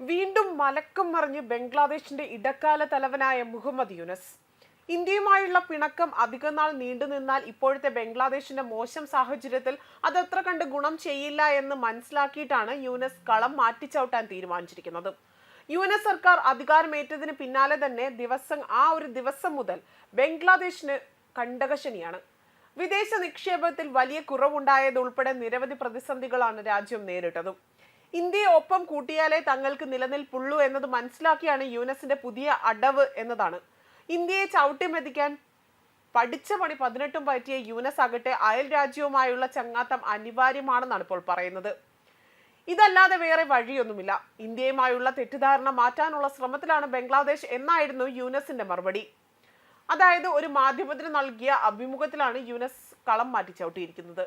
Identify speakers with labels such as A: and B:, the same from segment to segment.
A: വീണ്ടും മലക്കം മറിഞ്ഞ് ബംഗ്ലാദേശിന്റെ ഇടക്കാല തലവനായ മുഹമ്മദ് യുനസ്. ഇന്ത്യയുമായുള്ള പിണക്കം അധികനാൾ നീണ്ടുനിന്നാൽ ഇപ്പോഴത്തെ ബംഗ്ലാദേശിന്റെ മോശം സാഹചര്യത്തിൽ അതത്ര കണ്ട് ഗുണം ചെയ്യില്ല എന്ന് മനസ്സിലാക്കിയിട്ടാണ് യുനസ് കളം മാറ്റിച്ചവിട്ടാൻ തീരുമാനിച്ചിരിക്കുന്നത്. യു എൻ എസ് സർക്കാർ അധികാരമേറ്റതിന് പിന്നാലെ തന്നെ ദിവസം ആ ഒരു ദിവസം മുതൽ ബംഗ്ലാദേശിന് കണ്ടകശനിയാണ് വിദേശ നിക്ഷേപത്തിൽ വലിയ കുറവുണ്ടായതുൾപ്പെടെ നിരവധി പ്രതിസന്ധികളാണ് രാജ്യം നേരിട്ടതും. ഇന്ത്യയെ ഒപ്പം കൂട്ടിയാലേ തങ്ങൾക്ക് നിലനിൽപ്പുള്ളൂ എന്നത് മനസ്സിലാക്കിയാണ് യുനെസിന്റെ പുതിയ അടവ് എന്നതാണ്. ഇന്ത്യയെ ചവിട്ടിമെതിക്കാൻ പഠിച്ച പണി പതിനെട്ടും പറ്റിയ യുനെസ് ആകട്ടെ അയൽ രാജ്യവുമായുള്ള ചങ്ങാത്തം അനിവാര്യമാണെന്നാണ് ഇപ്പോൾ പറയുന്നത്. ഇതല്ലാതെ വേറെ വഴിയൊന്നുമില്ല. ഇന്ത്യയുമായുള്ള തെറ്റിദ്ധാരണ മാറ്റാനുള്ള ശ്രമത്തിലാണ് ബംഗ്ലാദേശ് എന്നായിരുന്നു യുനെസിന്റെ മറുപടി. അതായത് ഒരു മാധ്യമത്തിന് നൽകിയ അഭിമുഖത്തിലാണ് യുനെസ് കളം മാറ്റി ചവിട്ടിയിരിക്കുന്നത്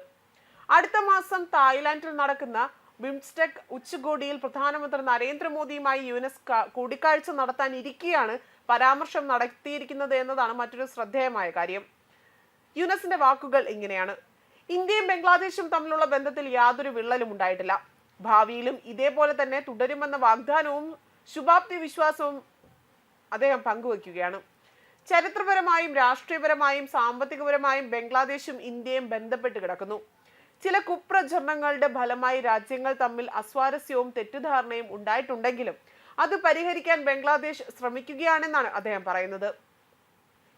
A: അടുത്ത മാസം തായ്ലാന്റിൽ നടക്കുന്ന ബിംസ്റ്റെക് ഉച്ചകോടിയിൽ പ്രധാനമന്ത്രി നരേന്ദ്രമോദിയുമായി യുനെസ് കൂടിക്കാഴ്ച നടത്താൻ ഇരിക്കെയാണ് പരാമർശം നടത്തിയിരിക്കുന്നത് എന്നതാണ് മറ്റൊരു ശ്രദ്ധേയമായ കാര്യം. യുനസിന്റെ വാക്കുകൾ ഇങ്ങനെയാണ്. ഇന്ത്യയും ബംഗ്ലാദേശും തമ്മിലുള്ള ബന്ധത്തിൽ യാതൊരു വിള്ളലും ഉണ്ടായിട്ടില്ല. ഭാവിയിലും ഇതേപോലെ തന്നെ തുടരുമെന്ന വാഗ്ദാനവും ശുഭാപ്തി വിശ്വാസവും അദ്ദേഹം പങ്കുവയ്ക്കുകയാണ്. ചരിത്രപരമായും രാഷ്ട്രീയപരമായും സാമ്പത്തികപരമായും ബംഗ്ലാദേശും ഇന്ത്യയും ബന്ധപ്പെട്ട് കിടക്കുന്നു. ചില കുപ്രചരണങ്ങളുടെ ഫലമായി രാജ്യങ്ങൾ തമ്മിൽ അസ്വാരസ്യവും തെറ്റിദ്ധാരണയും ഉണ്ടായിട്ടുണ്ടെങ്കിലും അത് പരിഹരിക്കാൻ ബംഗ്ലാദേശ് ശ്രമിക്കുകയാണെന്നാണ് അദ്ദേഹം പറയുന്നത്.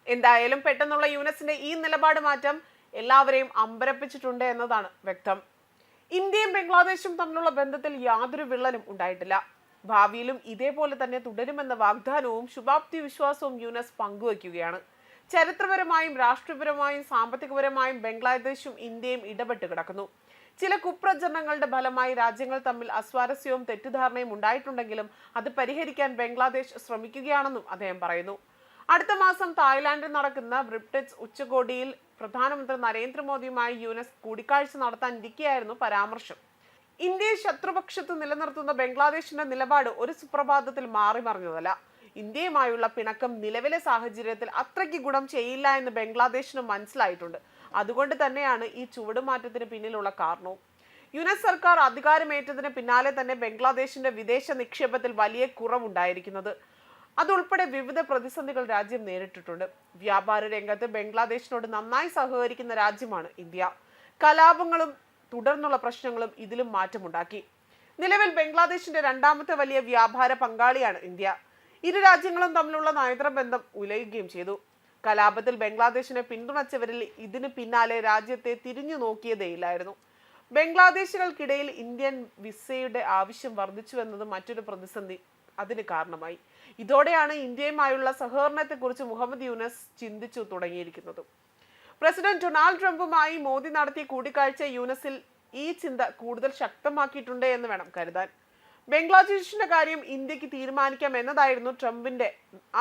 A: എന്തായാലും പെട്ടെന്നുള്ള യുനെസിന്റെ ഈ നിലപാട് മാറ്റം എല്ലാവരെയും അമ്പരപ്പിച്ചിട്ടുണ്ട് എന്നതാണ് വ്യക്തം. ഇന്ത്യയും ബംഗ്ലാദേശും തമ്മിലുള്ള ബന്ധത്തിൽ യാതൊരു വിള്ളലും ഉണ്ടായിട്ടില്ല. ഭാവിയിലും ഇതേപോലെ തന്നെ തുടരുമെന്ന വാഗ്ദാനവും ശുഭാപ്തി വിശ്വാസവും യുനെസ് പങ്കുവയ്ക്കുകയാണ്. ചരിത്രപരമായും രാഷ്ട്രീയപരമായും സാമ്പത്തികപരമായും ബംഗ്ലാദേശും ഇന്ത്യയും ഇടപെട്ട് കിടക്കുന്നു. ചില കുപ്രചരണങ്ങളുടെ ഫലമായി രാജ്യങ്ങൾ തമ്മിൽ അസ്വാരസ്യവും തെറ്റിദ്ധാരണയും ഉണ്ടായിട്ടുണ്ടെങ്കിലും അത് പരിഹരിക്കാൻ ബംഗ്ലാദേശ് ശ്രമിക്കുകയാണെന്നും അദ്ദേഹം പറയുന്നു. അടുത്ത മാസം തായ്ലാന്റിൽ നടക്കുന്ന ബ്രിപ്റ്റെക്സ് ഉച്ചകോടിയിൽ പ്രധാനമന്ത്രി നരേന്ദ്രമോദിയുമായി യുനെസ് കൂടിക്കാഴ്ച നടത്താനിരിക്കെയായിരുന്നു പരാമർശം. ഇന്ത്യയെ ശത്രുപക്ഷത്ത് നിലനിർത്തുന്ന ബംഗ്ലാദേശിന്റെ നിലപാട് ഒരു സുപ്രഭാതത്തിൽ മാറി മറിഞ്ഞതല്ല ഇന്ത്യയുമായുള്ള പിണക്കം നിലവിലെ സാഹചര്യത്തിൽ അത്രയ്ക്ക് ഗുണം ചെയ്യില്ല എന്ന് ബംഗ്ലാദേശിന് മനസ്സിലായിട്ടുണ്ട്. അതുകൊണ്ട് തന്നെയാണ് ഈ ചുവടുമാറ്റത്തിന് പിന്നിലുള്ള കാരണവും. യുനെസ് സർക്കാർ അധികാരമേറ്റതിന് പിന്നാലെ തന്നെ ബംഗ്ലാദേശിന്റെ വിദേശ നിക്ഷേപത്തിൽ വലിയ കുറവുണ്ടായിരിക്കുന്നത്. അതുൾപ്പെടെ വിവിധ പ്രതിസന്ധികൾ രാജ്യം നേരിട്ടിട്ടുണ്ട്. വ്യാപാര രംഗത്ത് ബംഗ്ലാദേശിനോട് നന്നായി സഹകരിക്കുന്ന രാജ്യമാണ് ഇന്ത്യ. കലാപങ്ങളും തുടർന്നുള്ള പ്രശ്നങ്ങളും ഇതിലും മാറ്റമുണ്ടാക്കി. നിലവിൽ ബംഗ്ലാദേശിന്റെ രണ്ടാമത്തെ വലിയ വ്യാപാര പങ്കാളിയാണ് ഇന്ത്യ. ഇരു രാജ്യങ്ങളും തമ്മിലുള്ള നയതന്ത്ര ബന്ധം ഉലയുകയും ചെയ്തു. കലാപത്തിൽ ബംഗ്ലാദേശിനെ പിന്തുണച്ചവരിൽ ഇതിനു പിന്നാലെ രാജ്യത്തെ തിരിഞ്ഞു നോക്കിയതേയില്ലായിരുന്നു ബംഗ്ലാദേശികൾക്കിടയിൽ ഇന്ത്യൻ വിസയുടെ ആവശ്യം വർദ്ധിച്ചുവെന്നത് മറ്റൊരു പ്രതിസന്ധി അതിന് കാരണമായി. ഇതോടെയാണ് ഇന്ത്യയുമായുള്ള സഹകരണത്തെക്കുറിച്ച് മുഹമ്മദ് യൂനസ് ചിന്തിച്ചു തുടങ്ങിയിരിക്കുന്നത്. പ്രസിഡന്റ് ഡൊണാൾഡ് ട്രംപുമായി മോദി നടത്തിയ കൂടിക്കാഴ്ച യൂനസിൽ ഈ ചിന്ത കൂടുതൽ ശക്തമാക്കിയിട്ടുണ്ട് എന്ന് വേണം കരുതാൻ. ബംഗ്ലാദേശിന്റെ കാര്യം ഇന്ത്യയ്ക്ക് തീരുമാനിക്കാം എന്നതായിരുന്നു ട്രംപിന്റെ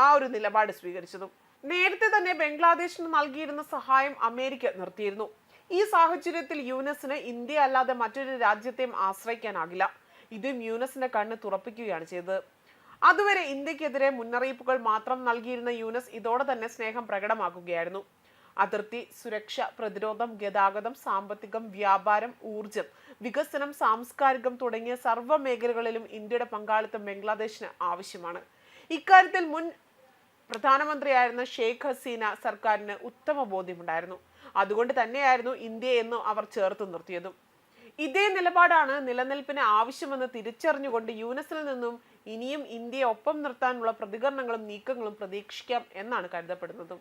A: ആ ഒരു നിലപാട് സ്വീകരിച്ചതും. നേരത്തെ തന്നെ ബംഗ്ലാദേശിന് നൽകിയിരുന്ന സഹായം അമേരിക്ക നിർത്തിയിരുന്നു. ഈ സാഹചര്യത്തിൽ യൂനസിന് ഇന്ത്യ അല്ലാതെ മറ്റൊരു രാജ്യത്തെയും ആശ്രയിക്കാനാകില്ല. ഇതും യൂനസിന്റെ കണ്ണ് തുറപ്പിക്കുകയാണ് ചെയ്തത്. അതുവരെ ഇന്ത്യക്കെതിരെ മുന്നറിയിപ്പുകൾ മാത്രം നൽകിയിരുന്ന യുനെസ് ഇതോടെ തന്നെ സ്നേഹം പ്രകടമാക്കുകയായിരുന്നു. അതിർത്തി സുരക്ഷ പ്രതിരോധം ഗതാഗതം സാമ്പത്തികം വ്യാപാരം ഊർജം വികസനം സാംസ്കാരികം തുടങ്ങിയ സർവ മേഖലകളിലും ഇന്ത്യയുടെ പങ്കാളിത്തം ബംഗ്ലാദേശിന് ആവശ്യമാണ്. ഇക്കാര്യത്തിൽ മുൻ പ്രധാനമന്ത്രിയായിരുന്ന ഷെയ്ഖ് ഹസീന സർക്കാരിന് ഉത്തമ ബോധ്യമുണ്ടായിരുന്നു. അതുകൊണ്ട് തന്നെയായിരുന്നു ഇന്ത്യ എന്നും അവർ ചേർത്ത് നിർത്തിയതും. ഇതേ നിലപാടാണ് നിലനിൽപ്പിന് ആവശ്യമെന്ന് തിരിച്ചറിഞ്ഞുകൊണ്ട് യുനെസിൽ നിന്നും ഇനിയും ഇന്ത്യയെ ഒപ്പം നിർത്താനുള്ള പ്രതികരണങ്ങളും നീക്കങ്ങളും പ്രതീക്ഷിക്കാം എന്നാണ് കരുതപ്പെടുന്നതും.